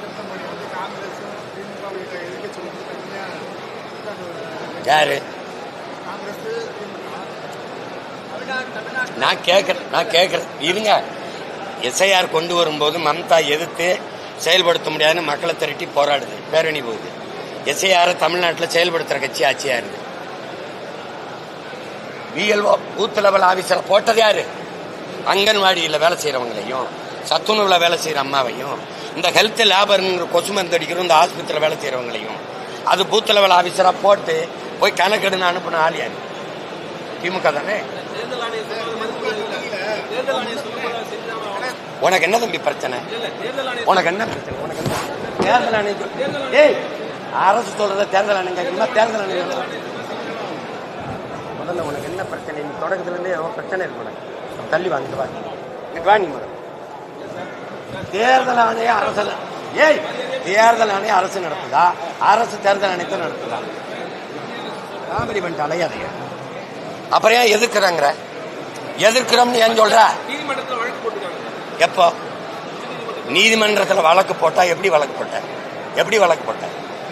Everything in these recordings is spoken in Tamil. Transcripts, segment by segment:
திருத்தமணி வந்து திமுக தனியாக யாரு? நான் கேட்குறேன் நான் கேட்குறேன் இருங்க. எஸ்ஐஆர் கொண்டு வரும்போது மம்தா எதிர்த்து செயல்படுத்த முடியாதுன்னு மக்களை திரட்டி போராடுது. பேரணி போகுது. எஸ்ஐஆரை தமிழ்நாட்டில் செயல்படுத்துகிற கட்சி ஆட்சியா இருக்கு விஎல்ஓ பூத் லெவல் ஆஃபீஸரை போட்டது யாரு? அங்கன்வாடியில் வேலை செய்கிறவங்களையும் சத்துணவில் வேலை செய்கிற அம்மாவையும் இந்த ஹெல்த் லேபருங்கிற கொசு மருந்து அடிக்கிறோம் இந்த ஆஸ்பத்திரியில் வேலை செய்கிறவங்களையும் அது பூத் லெவல் ஆஃபீஸராக போட்டு போய் கணக்கெடுன்னு அனுப்பின ஆள் திமுக தானே? உனக்கு என்ன தம்பி பிரச்சனை? உனக்கு என்ன பிரச்சனை? உனக்கு என்ன தேர்தல் ஆணையம் ஏய் அரசு சொல்றத தேர்தல் ஆணையம் கேட்கணுமா தேர்தல் ஆணையம் முதல்ல உனக்கு என்ன பிரச்சனை? நீ தொடக்கத்துல எவ்வளோ ஏதோ பிரச்சனை இருக்கு உனக்கு. தள்ளி வாங்கிட்டு வா. இங்க வா நீ முதல்ல. தேர்தல் ஆணையம் அரசு ஏய் தேர்தல் ஆணையம் அரசு நடத்துதா? அரசு தேர்தல் ஆணையத்தை நடத்துதா? காமெடி பண்ணிட்டு அலையாதைய அப்புறம் ஏன் எதிர்க்கிறாங்கிற? எதிர்க்கிறோம்னு ஏன் சொல்ற? எப்போ? நீதிமன்றத்தில் வழக்கு போட்டா எப்படி வழக்கு போட்ட? எப்படி வழக்கு போட்ட?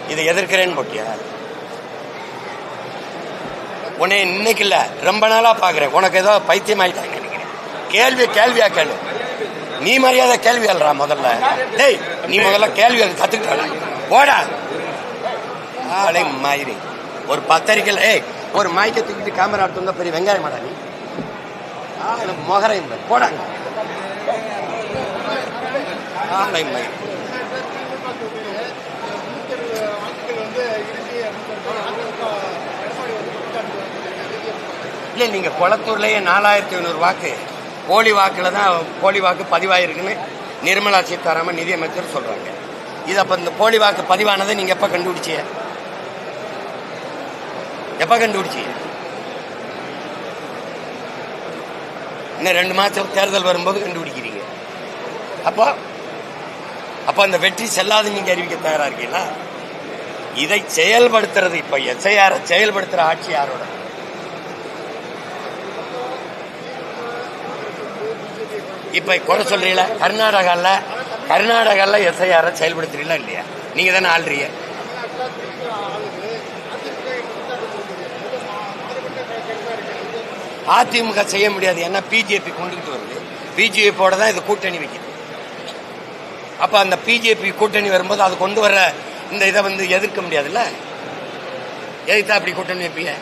இதை எதிர்க்கிறேன்னு போட்டியா? உன்னை இன்னைக்கு இல்ல ரொம்ப நாளா பாக்குறேன். உனக்கு ஏதோ பைத்தியம் ஆயிட்டாங்க நினைக்கிறேன். கேள்வி கேள்வியா கேளு. நீ மரியாதை கேள்வி அல்றா முதல்ல. டேய் நீ முதல்ல கேள்வி அது கத்துக்கிட்ட. போடா. ஆளை மாயிரி. ஒரு பத்திரிக்கையில் ஏய் ஒரு மாய்க்க தூக்கிட்டு கேமரா எடுத்து வந்தா பெரிய வெங்காயம் மாடா நீ. ஆளு மொகரையும் போடாங்க ஆளை மயிரி. இல்லை நீங்கள் குளத்தூர்லேயே நாலாயிரத்தி ஐநூறு வாக்கு. போலி வாக்கில் தான் போலி வாக்கு பதிவாயிருக்குன்னு நிர்மலா சீதாராமன் நிதியமைச்சர் சொல்கிறாங்க இது அப்போ இந்த போலி வாக்கு பதிவானதை நீங்கள் எப்போ கண்டுபிடிச்சிய எப்போ கண்டுபிடிச்சிய இன்னும் ரெண்டு மாதம் தேர்தல் வரும்போது கண்டுபிடிக்கிறீங்க. அப்போ அப்போ அந்த வெற்றி செல்லாது நீங்கள் அறிவிக்க தயாராக இருக்கீங்களா? இதை செயல்படுத்துறது இப்போ எஸ்ஐஆரை செயல்படுத்துகிற ஆட்சி யாரோட? இப்ப குறை சொல்றீங்களா? கர்நாடகால கர்நாடகால எஸ்ஐஆர் செயல்படுத்துறீங்களா இல்லையா? நீங்க தானே ஆள்றீங்க. அதிமுக செய்ய முடியாது. ஏன்னா பிஜேபி கொண்டுகிட்டு வருது. பிஜேபியோட தான் இது கூட்டணி வைக்குது. அப்ப அந்த பிஜேபி கூட்டணி வரும்போது அது கொண்டு வர இந்த இதை வந்து எதிர்க்க முடியாதுல்ல? எதுக்கு அப்படி கூட்டணி வைப்பீங்க?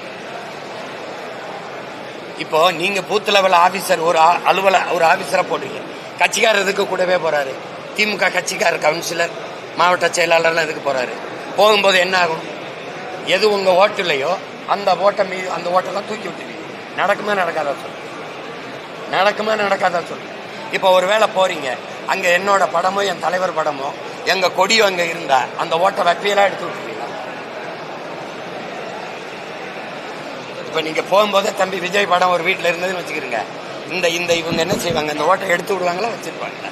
இப்போ நீங்க பூத் லெவல் ஆபீசர் ஒரு ஆ- அலுவல ஒரு ஆபீசரா போடுவீங்க கட்சிக்காரர் இதுக்கு கூடவே போறாரு? திமுக கட்சிக்காரர் கவுன்சிலர் மாவட்ட செயலாளர்லாம் இதுக்கு போறாரு? போகும்போது என்ன ஆகும்? எது உங்க ஓட்டு இல்லையோ அந்த ஓட்டை மீது அந்த ஓட்டெல்லாம் தூக்கி விட்டுருவீங்க. நடக்குமா நடக்காதா சொல்லு. நடக்குமா நடக்காதா சொல்லு. இப்போ ஒரு வேளை போறீங்க அங்க என்னோட படமோ என் தலைவர் படமோ எங்க கொடியோ அங்க இருந்தா அந்த ஓட்டை வெப்பையெல்லாம் எடுத்து விட்டுருவீங்க. இப்போ நீங்கள் போகும்போதே தம்பி விஜய் படம் ஒரு வீட்டில் இருந்ததுன்னு வச்சுக்கிறீங்க. இந்த இந்த இவங்க என்ன செய்வாங்க? இந்த ஓட்டை எடுத்து விடுவாங்களா? வச்சுருப்பாங்களா?